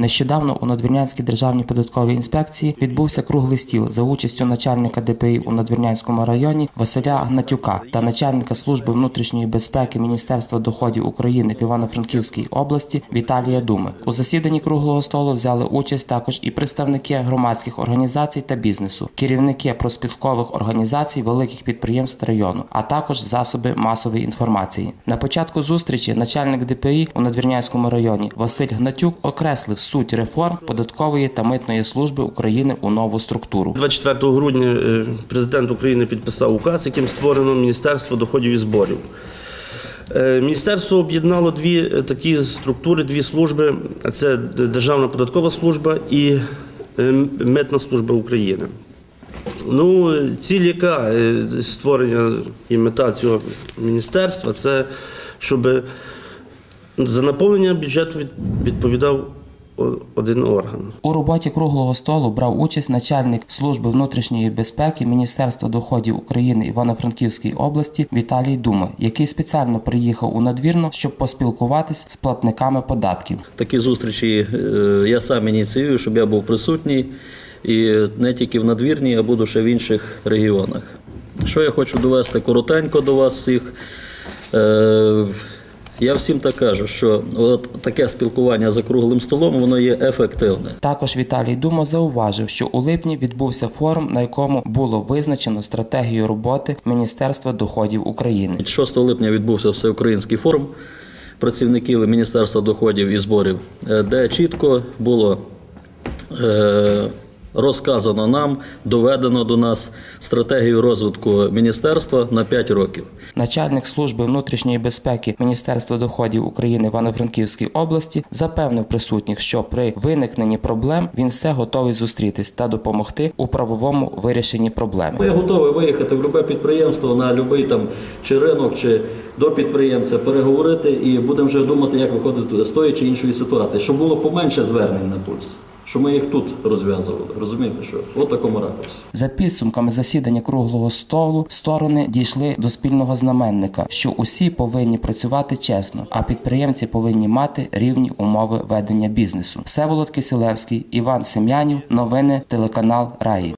Нещодавно у Надвірнянській державній податковій інспекції відбувся круглий стіл за участю начальника ДПІ у Надвірнянському районі Василя Гнатюка та начальника служби внутрішньої безпеки Міністерства доходів України в Івано-Франківській області Віталія Думи. У засіданні круглого столу взяли участь також і представники громадських організацій та бізнесу, керівники проспілкових організацій великих підприємств району, а також засоби масової інформації. На початку зустрічі начальник ДПІ у Надвірнянському районі Василь Гнатюк окреслив суть реформ податкової та митної служби України у нову структуру. 24 грудня е, президент України підписав указ, яким створено Міністерство доходів і зборів. Е, Міністерство об'єднало дві е, такі структури, дві служби: це Державна податкова служба і Митна служба України. Ну, ціль яка створення і мета цього міністерства це щоб за наповнення бюджету відповідав один орган. У роботі круглого столу брав участь начальник служби внутрішньої безпеки Міністерства доходів України Івано-Франківської області Віталій Дума, який спеціально приїхав у надвірно, щоб поспілкуватись з платниками податків. Такі зустрічі е, я сам ініціюю, щоб я був присутній і не тільки в надвірній, а буду ще в інших регіонах. Що я хочу довести коротенько до вас всіх. Я всім так кажу, що от таке спілкування за круглим столом воно є ефективне. Також Віталій Дума зауважив, що у липні відбувся форум, на якому було визначено стратегію роботи Міністерства доходів України. 6 липня відбувся всеукраїнський форум працівників Міністерства доходів і зборів, е, де чітко було е, розказано нам, доведено до нас стратегію розвитку міністерства на 5 років. Начальник служби внутрішньої безпеки Міністерства доходів України в Івано-Франківській області запевнив присутніх, що при виникненні проблем він все готовий зустрітись та допомогти у правовому вирішенні проблеми. Я готовий виїхати в любе підприємство на будь-який там чи ринок, чи до підприємця, переговорити і будемо вже думати, як виходити з тої чи іншої ситуації, щоб було поменше звернень на пульс, щоб ми їх тут розв'язували. Розумієте, що в такому ракурсі. За підсумками засідання круглого столу сторони дійшли до спільного знаменника, що усі повинні працювати чесно, а підприємці повинні мати рівні умови ведення бізнесу. Всеволод Киселевський, Іван Сем'янів, новини, телеканал Раї.